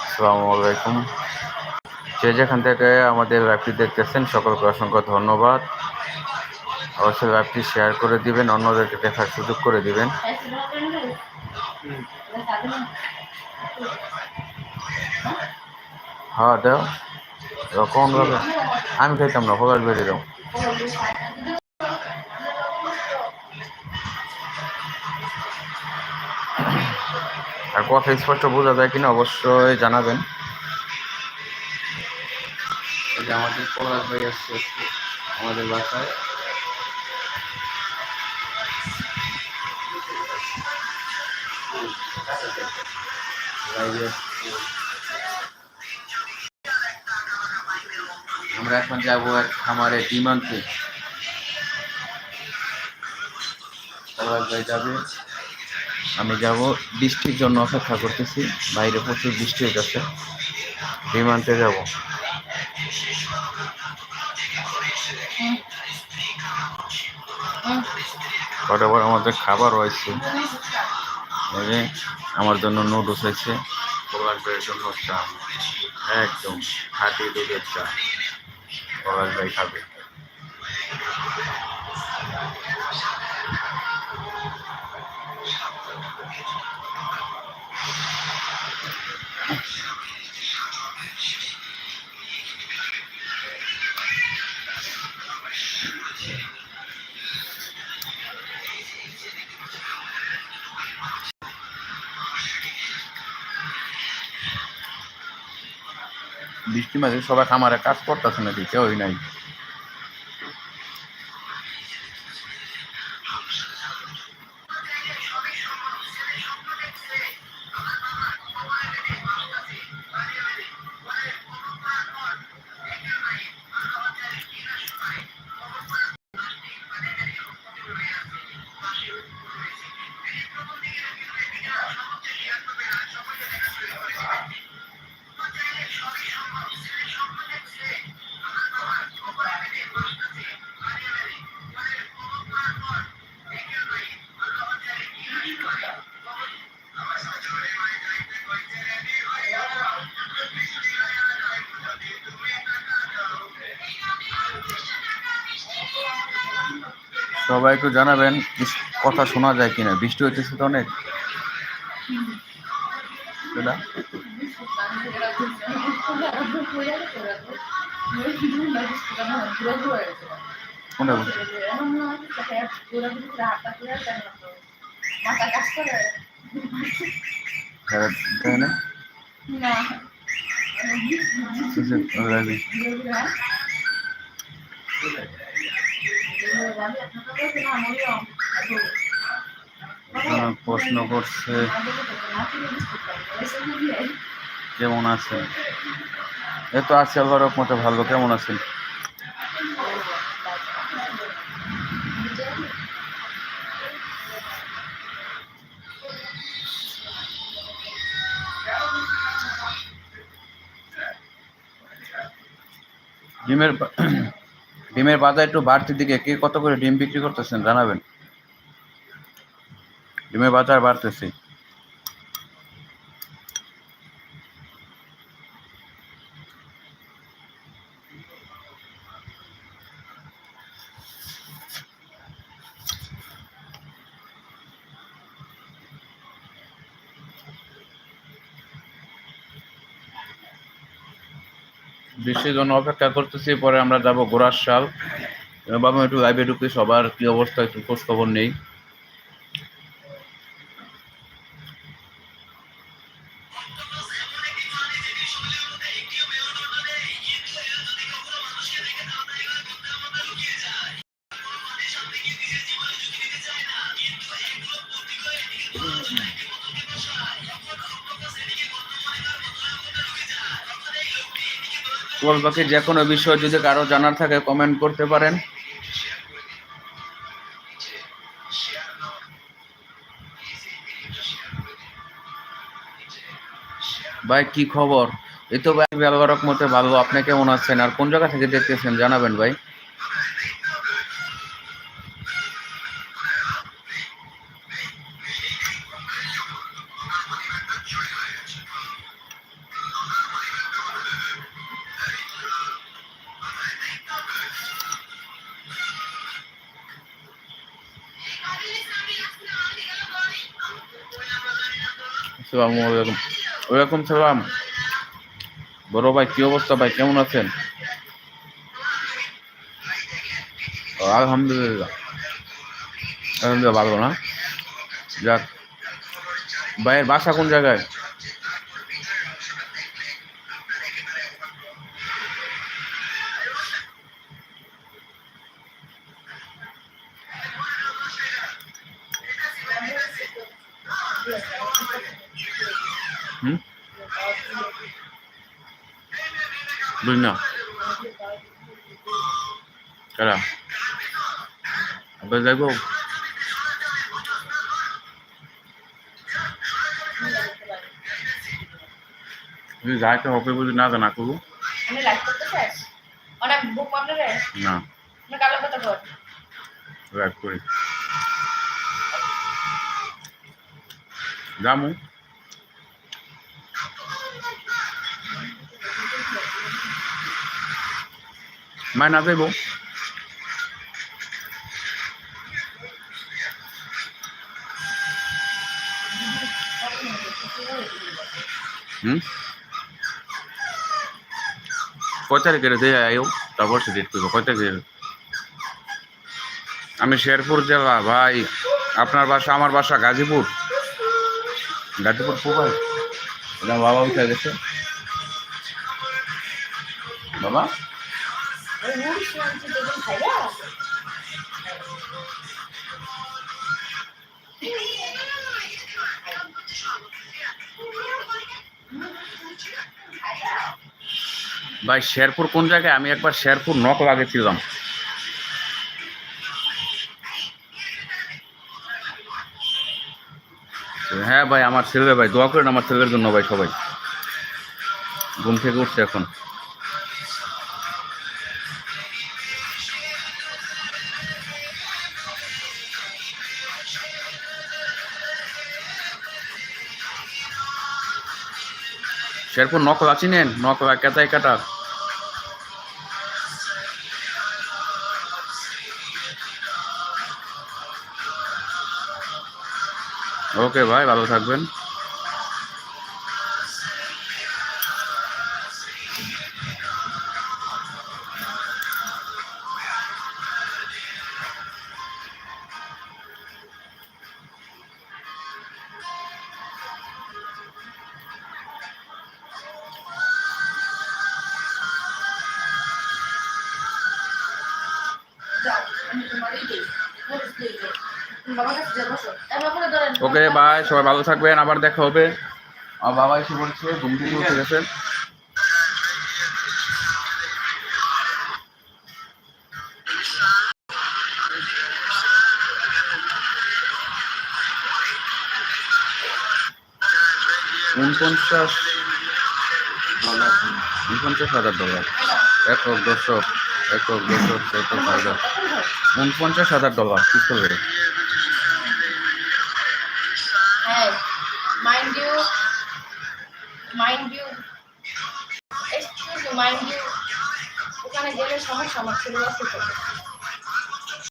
আসসালামু আলাইকুম। যে যেখান থেকে আমাদের লাইভটি দেখতেছেন, সকলকে অসংখ্য ধন্যবাদ। অবশ্যই লাইভটি শেয়ার করে দিবেন, অন্যদেরকে দেখার সুযোগ করে দিবেন। হ্যাঁ দাও। কোন আমি খাইতাম না ফলার বেরিয়ে দাও। আর কথা স্পষ্ট বোঝা যায় কিনা অবশ্যই জানাবেন আমাদের পলাশ ভাই আসছে আমাদের বাসায় আসছে। আমরা এখন যাব এক খামারে ডিম আনতে। ভাই যাবে। আমি যাব বৃষ্টির জন্য অপেক্ষা করতেছি বাইরে প্রচুর বৃষ্টি হইতেছে। বিমানতে যাব। বরাবর আমাদের খাবার রয়েছে আমার জন্য নুডলস হয়েছে। জন্য চা। একদম খাঁটি দুধের চা। পলাশ ভাই খাবে বৃষ্টি মাঝে সবাই খামারে কাজ করতেছে নাকি? কেউই নাই। সবাই একটু জানাবেন কথা শোনা যায় কিনা? বৃষ্টি হইতেছে তো অনেক? হ্যাঁ, না? প্রশ্ন করছে? কেমন আছেন? এই তো আছি আল্লাহর রহমতে ভালো। কেমন আছেন? ডিমের ডিমের বাজার একটু বাড়তি দিকে কে কত করে ডিম বিক্রি করতেছেন জানাবেন? ডিমের বাজার বাড়তেছে। বৃষ্টির জন্য অপেক্ষা করতেছি, পরে আমরা যাব গোড়ার শাল। বাবা একটু লাইভে ঢুকে সবার কি অবস্থা একটু খোঁজ খবর নেই। বল বাকি যে কোনো বিষয় যদি কারও জানার থাকে কমেন্ট করতে পারেন। ভাই, কি খবর? এই তো ভাই ব্যবহারক মতে ভালো। আপনি কেমন আছেন? আর কোন জায়গা থেকে দেখতেছেন? জানাবেন ভাই। সালাম আলাইকুম। ওয়ালাইকুম সালাম। বড় ভাই, কি অবস্থা ভাই? কেমন আছেন? আলহামদুলিল্লাহ। আলহামদুলিল্লাহ ভালো না? যাক। ভাইয়ের বাসা কোন জায়গায়? বুঝি না কারা আবার যাইব তুমি যাইতে হবে বুঝি না। জানা করব না কথা কর। লাইভ করি জামু মায় না যাইব হুম? কয় তারিখের দিয়ে আয়ো তারপর সে ডেট করব। কয় তারিখের আমি শেরপুর জেলা ভাই। আপনার বাসা আমার বাসা গাজীপুর। গাজীপুর এটা বাবা উঠে গেছে। বাবা? ভাই, শেরপুর কোন জায়গায়? আমি একবার শেরপুর নক লাগেছিলাম হ্যাঁ ভাই, আমার ছেলে ভাই, দোয়া করেন আমার ছেলের জন্য ভাই সবাই। ঘুম থেকে উঠছে এখন। শেরপুর নকলা চিনেন? নকলা কেতাই কাটা ওকে ভাই ভালো থাকবেন। ওকে বাই সবাই ভালো থাকবেন, আবার দেখা হবে। আমার বাবা এসে বলছে, ঘুম থেকে উঠে গেছে। উনপঞ্চাশ উনপঞ্চাশ হাজার ডলার। এক দশক উনপঞ্চাশ হাজার ডলার কি করবে হ্যাঁ mind excuse you mind you ওখানে গেলে সমস্যা আমার তো